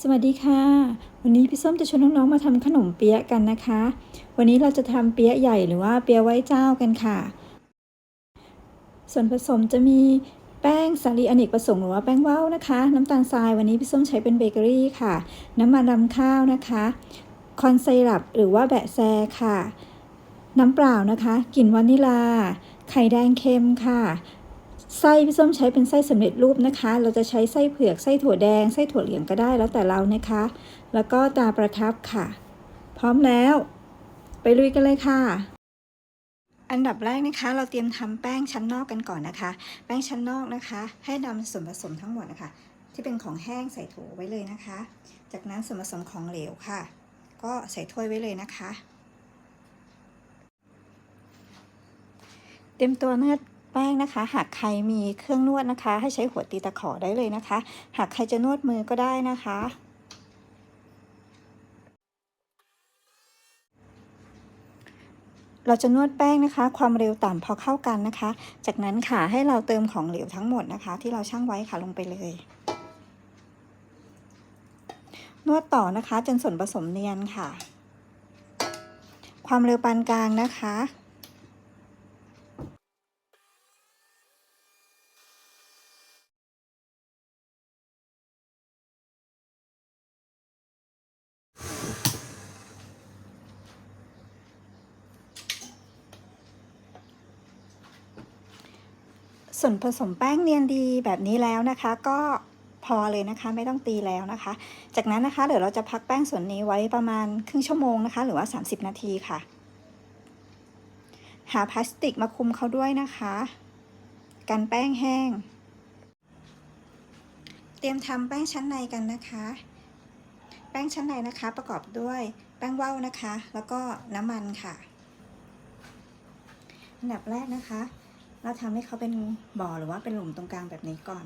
สวัสดีค่ะ วันนี้พี่ส้มจะชวนน้องๆมาทำขนมเปี๊ยะกันนะคะ วันนี้เราจะทำเปี๊ยะใหญ่หรือว่าเปี๊ยะไหว้เจ้ากันค่ะ ส่วนผสมจะมีแป้งสาลีอเนกประสงค์หรือว่าแป้งว่าวนะคะ น้ำตาลทรายวันนี้พี่ส้มใช้เป็นเบเกอรี่ค่ะ น้ำมันรำข้าวนะคะคอนไซรัปหรือว่าแบะแซค่ะ น้ำเปล่านะคะกลิ่นวานิลา ไข่แดงเค็มค่ะ ไส้พี่ส้มใช้เป็นไส้สำเร็จรูปนะคะ เราจะใช้ไส้เผือกไส้ถั่วแดงไส้ถั่วเหลืองก็ได้แล้วแต่เรานะคะ แล้วก็ตาประทับค่ะ พร้อมแล้ว ไปลุยกันเลยค่ะ อันดับแรกนะคะ เราเตรียมทำแป้งชั้นนอกกันก่อนนะคะ แป้งชั้นนอกนะคะ ให้นำส่วนผสมทั้งหมดนะคะ ที่เป็นของแห้งใส่โถไว้เลยนะคะ จากนั้นส่วนผสมของเหลวค่ะ ก็ใส่ถ้วยไว้เลยนะคะ เตรียมตัวนวด แป้งนะคะ หากใครมีเครื่องนวดนะคะ ให้ใช้หัวตีตะขอได้เลยนะคะ หากใครจะนวดมือก็ได้นะคะเราจะนวดแป้งนะคะ ความเร็วต่ำพอเข้ากันนะคะ จากนั้นค่ะให้เราเติมของเหลวทั้งหมดนะคะ ที่เราชั่งไว้ค่ะลงไปเลย นวดต่อนะคะ จนส่วนผสมเนียนค่ะ ความเร็วปานกลางนะคะ ส่วนผสมแป้งเนียนดีแบบนี้แล้วนะคะ ก็พอเลยนะคะไม่ต้องตีแล้วนะคะ จากนั้นนะคะเดี๋ยวเราจะพักแป้งส่วนนี้ไว้ประมาณครึ่งชั่วโมงนะคะ หรือว่า 30 นาทีค่ะ หาพลาสติกมาคุมเขาด้วยนะคะกันแป้งแห้ง เตรียมทำแป้งชั้นในกันนะคะ แป้งชั้นในนะคะประกอบด้วยแป้งว่าวนะคะ แล้วก็น้ำมันค่ะ อันดับแรกนะคะ เราทำให้เขาเป็นบ่อหรือว่าเป็นหลุมตรงกลางแบบนี้ก่อน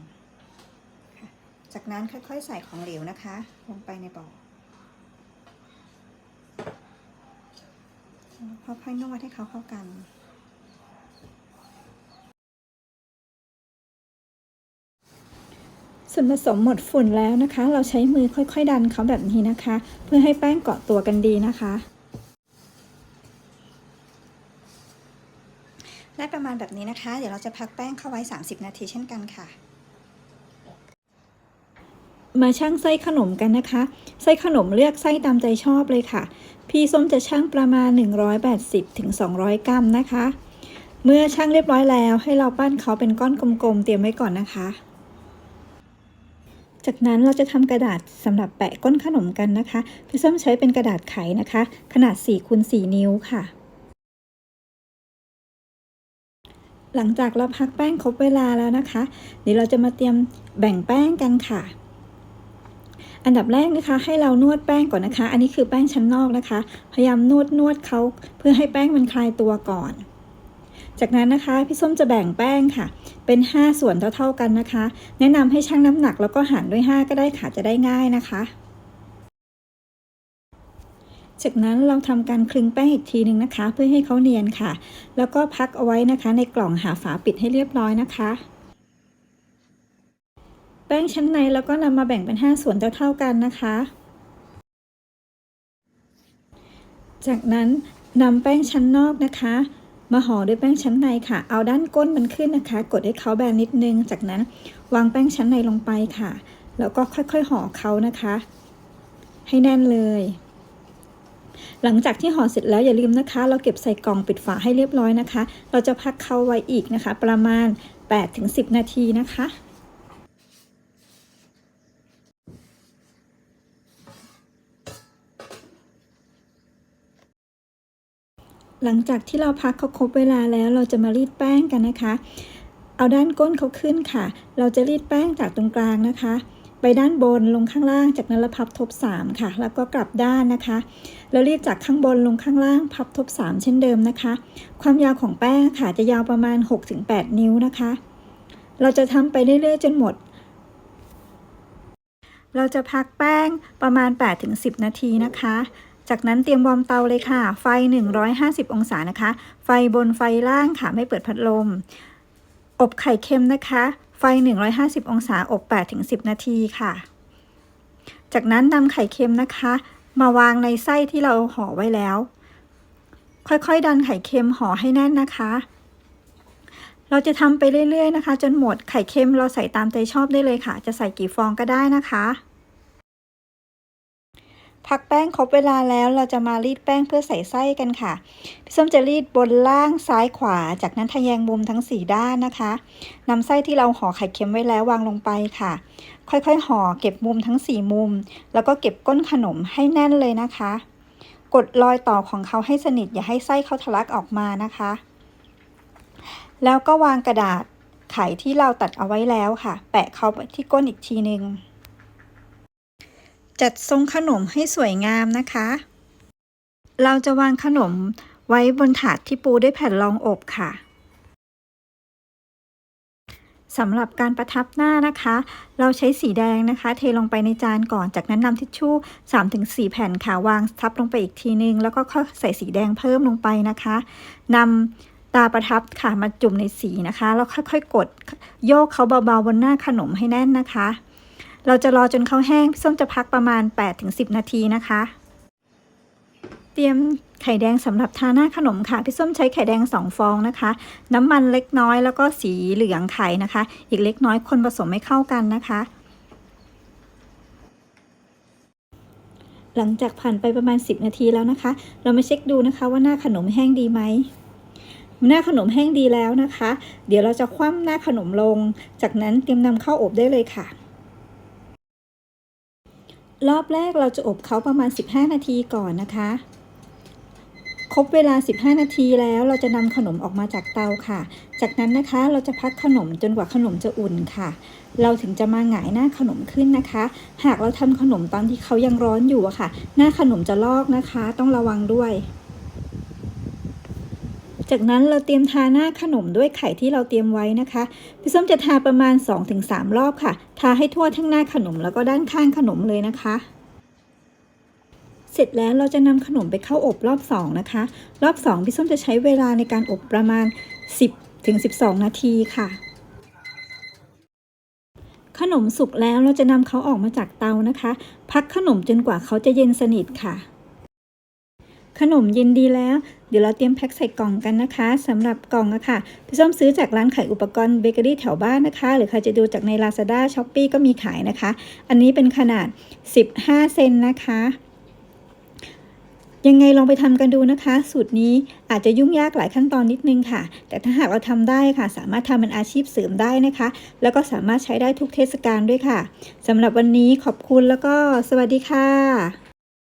จากนั้นค่อยๆ ใส่ของเหลวนะคะ ลงไปในบ่อแล้วค่อยๆนวดให้เขาเข้ากันส่วนผสมหมดฝุ่นแล้วนะคะ เราใช้มือค่อย ๆ ดันเขาแบบนี้นะคะ เพื่อให้แป้งเกาะตัวกันดีนะคะ ได้ประมาณแบบนี้นะคะ เดี๋ยวเราจะพักแป้งเข้าไว้ 30 นาทีเช่นกันค่ะ มาชั่งไส้ขนมกันนะคะ ไส้ขนมเลือกไส้ตามใจชอบเลยค่ะ พี่ส้มจะชั่งประมาณ 180ถึง200 กรัมนะคะ เมื่อชั่งเรียบร้อยแล้ว ให้เราปั้นเขาเป็นก้อนกลมๆ เตรียมไว้ก่อนนะคะ จากนั้นเราจะทำกระดาษสำหรับแปะก้นขนมกันนะคะ พี่ส้มใช้เป็นกระดาษไขนะคะ ขนาด4คูณ4นิ้วค่ะ หลังจากเราพักแป้งครบเวลาแล้วนะคะ เดี๋ยวเราจะมาเตรียมแบ่งแป้งกันค่ะ อันดับแรกนะคะให้เรานวดแป้งก่อนนะคะ อันนี้คือแป้งชั้นนอกนะคะ พยายามนวดนวดเขาเพื่อให้แป้งมันคลายตัวก่อน จากนั้นนะคะพี่ส้มจะแบ่งแป้งค่ะ เป็น 5 ส่วนเท่าๆกันนะคะ แนะนำให้ชั่งน้ำหนักแล้วก็หารด้วย 5 ก็ได้ค่ะจะได้ง่ายนะคะ จากนั้นเราทำการคลึงแป้งอีกทีหนึ่งนะคะ เพื่อให้เขาเนียนค่ะ แล้วก็พักเอาไว้นะคะ ในกล่องหาฝาปิดให้เรียบร้อยนะคะ แป้งชั้นในแล้วก็นำมาแบ่งเป็น 5 ส่วนเท่าๆกันนะคะ จากนั้นนำแป้งชั้นนอกนะคะมาห่อด้วยแป้งชั้นในค่ะ เอาด้านก้นมันขึ้นนะคะ กดให้เขาแบนนิดนึง จากนั้นวางแป้งชั้นในลงไปค่ะ แล้วก็ค่อยๆห่อเขานะคะ ให้แน่นเลย หลังจากที่ห่อเสร็จแล้วอย่าลืมนะคะ เราเก็บใส่กล่องปิดฝาให้เรียบร้อยนะคะ เราจะพักเขาไว้อีกนะคะ ประมาณ 8-10 นาทีนะคะหลังจากที่เราพักเขาครบเวลาแล้วเราจะมารีดแป้งกันนะคะ เอาด้านก้นเขาขึ้นค่ะ เราจะรีดแป้งจากตรงกลางนะคะ ไปด้านบนลงข้างล่าง จากนั้นเราพับทบ 3 ค่ะ แล้วก็กลับด้านนะคะแล้วรีดจากข้างบนลงข้างล่างพับทบ 3 เช่นเดิมนะคะ ความยาวของแป้งค่ะจะยาวประมาณ 6-8 นิ้วนะคะ เราจะทำไปเรื่อยๆจนหมด เราจะพักแป้งประมาณ 8-10 นาทีนะคะ จากนั้นเตรียมวอร์มเตาเลยค่ะ ไฟ 150 องศานะคะ ไฟบนไฟล่างค่ะไม่เปิดพัดลมอบไข่เค็มนะคะ ไฟ 150 องศา อบ 8-10 นาทีค่ะ จากนั้นนำไข่เค็มนะคะ มาวางในไส้ที่เราห่อไว้แล้ว ค่อยๆ ดันไข่เค็มห่อให้แน่นนะคะ เราจะทำไปเรื่อยๆนะคะ จนหมดไข่เค็มเราใส่ตามใจชอบได้เลยค่ะ จะใส่กี่ฟองก็ได้นะคะ พักแป้งครบเวลาแล้วเราจะมารีดแป้งเพื่อใส่ไส้กันค่ะ พี่ส้มจะรีดบนล่างซ้ายขวา จากนั้นทะแยงมุมทั้ง 4 ด้านนะคะนำไส้ที่เราห่อไข่เค็มไว้แล้ววางลงไปค่ะ ค่อยๆห่อเก็บมุมทั้ง 4 มุม แล้วก็เก็บก้นขนมให้แน่นเลยนะคะ กดรอยต่อของเขาให้สนิทอย่าให้ไส้เขาทะลักออกมานะคะ แล้วก็วางกระดาษไขที่เราตัดเอาไว้แล้วค่ะ แปะเขาที่ก้นอีกทีหนึ่ง จัดทรงขนมให้สวยงามนะคะ เราจะวางขนมไว้บนถาดที่ปูด้วยแผ่นรองอบค่ะสำหรับการประทับหน้านะคะ เราใช้สีแดงนะคะ เทลงไปในจานก่อน จากนั้นนำทิชชู่3-4 แผ่นค่ะ วางทับลงไปอีกทีนึง แล้วก็ค่อยใส่สีแดงเพิ่มลงไปนะคะนำตาประทับค่ะมาจุ่มในสีนะคะ แล้วค่อยๆ กดโยกเขาเบาๆบนหน้าขนมให้แน่นนะคะ เราจะรอจนเขาแห้งพี่ส้มจะพักประมาณ 8-10 นาทีนะคะ เตรียมไข่แดงสำหรับทาหน้าขนมค่ะ พี่ส้มใช้ไข่แดง 2 ฟองนะคะ น้ำมันเล็กน้อยแล้วก็สีเหลืองไข่นะคะ อีกเล็กน้อยคนผสมให้เข้ากันนะคะหลังจากผ่านไปประมาณ 10 นาทีแล้วนะคะ เรามาเช็คดูนะคะว่าหน้าขนมแห้งดีไหม หน้าขนมแห้งดีแล้วนะคะ เดี๋ยวเราจะคว่ำหน้าขนมลง จากนั้นเตรียมนำเข้าอบได้เลยค่ะ รอบแรกเราจะอบเขาประมาณ 15 นาทีก่อนนะคะ ครบเวลา 15 นาทีแล้วเราจะนำขนมออกมาจากเตาค่ะ จากนั้นนะคะเราจะพักขนมจนกว่าขนมจะอุ่นค่ะ เราถึงจะมาหงายหน้าขนมขึ้นนะคะ หากเราทำขนมตอนที่เขายังร้อนอยู่อะค่ะ หน้าขนมจะลอกนะคะ ต้องระวังด้วย จากนั้นเราเตรียมทาหน้าขนมด้วยไข่ที่เราเตรียมไว้นะคะ พี่ส้มจะทาประมาณ 2-3 รอบค่ะ ทาให้ทั่วทั้งหน้าขนมแล้วก็ด้านข้างขนมเลยนะคะ เสร็จแล้วเราจะนำขนมไปเข้าอบรอบ 2 นะคะ รอบ 2 พี่ส้มจะใช้เวลาในการอบประมาณ 10-12 นาทีค่ะขนมสุกแล้วเราจะนำเขาออกมาจากเตานะคะ พักขนมจนกว่าเขาจะเย็นสนิทค่ะ ขนมเย็นดีแล้ว เดี๋ยวเราเตรียมแพ็คใส่กล่องกันนะคะสำหรับกล่องอะค่ะพี่ส้มซื้อจากร้านขายอุปกรณ์เบเกอรี่แถวบ้านนะคะ หรือใครจะดูจากใน Lazada s h o p e e ก็มีขายนะคะ อันนี้เป็นขนาด 15 เซนนะคะยังไงลองไปทำกันดูนะคะ สูตรนี้อาจจะยุ่งยากหลายขั้นตอนนิดนึงค่ะ แต่ถ้าหากเราทำได้ค่ะ สามารถทำเป็นอาชีพเสริมได้นะคะ แล้วก็สามารถใช้ได้ทุกเทศกาลด้วยค่ะสำหรับวันนี้ขอบคุณแล้วก็สวัสดีค่ะ